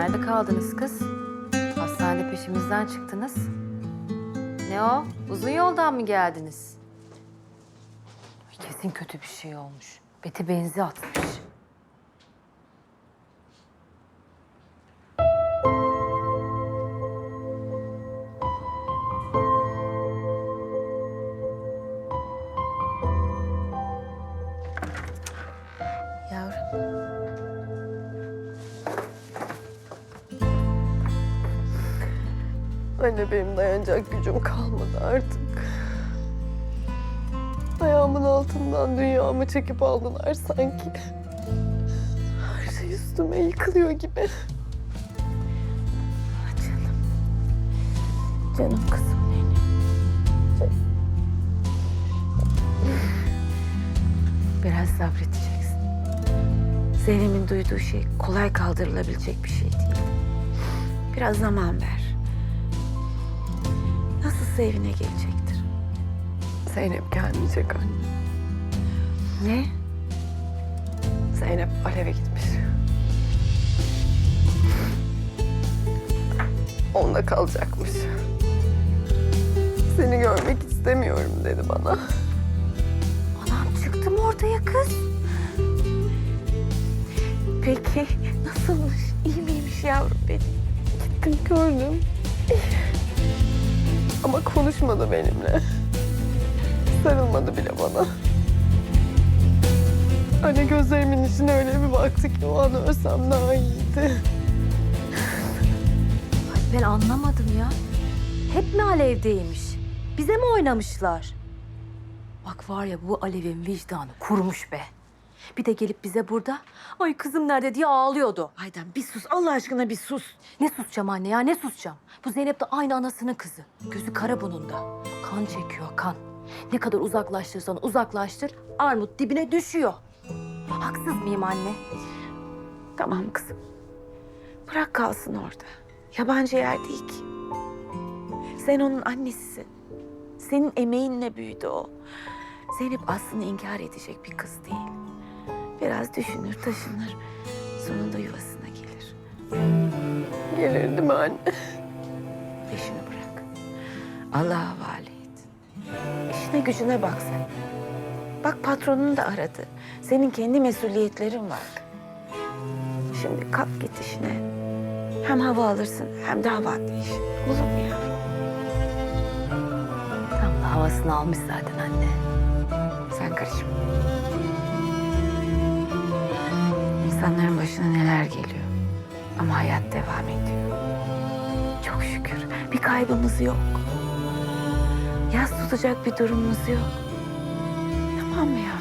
Nerede kaldınız kız? Hastanede peşimizden çıktınız. Ne o? Uzun yoldan mı geldiniz? Kesin kötü bir şey olmuş. Beti benzi atmış. Anne benim dayanacak gücüm kalmadı artık. Ayağımın altından dünyamı çekip aldılar sanki. Her şey üstüme yıkılıyor gibi. Ah Canım. Canım kızım. Biraz sabredeceksin. Zeynep'in duyduğu şey kolay kaldırılabilecek bir şey değil. Biraz zaman ver. Nasılsa evine gelecektir. Zeynep gelmeyecek anne. Ne? Zeynep Alev'e gitmiş. Onda kalacakmış. Seni görmek istemiyorum dedi bana. Anam çıktı mı ortaya kız? Peki nasılmış? İyi miymiş yavrum benim? Gittim gördüm. Ama konuşmadı benimle. Sarılmadı bile bana. Anne gözlerimin içine öyle bir baktı ki o an ölsem daha iyiydi. Ay ben anlamadım ya. Hep mi Alev'deymiş? Bize mi oynamışlar? Bak var ya bu Alev'in vicdanı kurumuş be. Bir de gelip bize burada ay kızım nerede diye ağlıyordu. Aydan bir sus Allah aşkına bir sus. Ne susacağım anne ya ne susacağım? Bu Zeynep de aynı anasının kızı. Gözü kara bunun da. Kan çekiyor kan. Ne kadar uzaklaştırırsan uzaklaştır armut dibine düşüyor. Haksız mıyım anne? Tamam kızım. Bırak kalsın orada. Yabancı yer değil ki. Sen onun annesisin. Senin emeğinle büyüdü o. Zeynep aslında inkar edecek bir kız değil. Biraz düşünür, taşınır. Sonunda yuvasına gelir. Gelir değil mi anne? Peşini bırak. Allah'a havale et. İşine gücüne bak sen. Bak patronunu da aradı. Senin kendi mesuliyetlerin var. Şimdi kalk git işine. Hem hava alırsın hem de hava değiş. Olur mu yavrum? Tam da havasını almış zaten anne. Sen karışma. İnsanların başına neler geliyor. Ama hayat devam ediyor. Çok şükür bir kaybımız yok. Yas tutacak bir durumumuz yok. Tamam mı yavrum?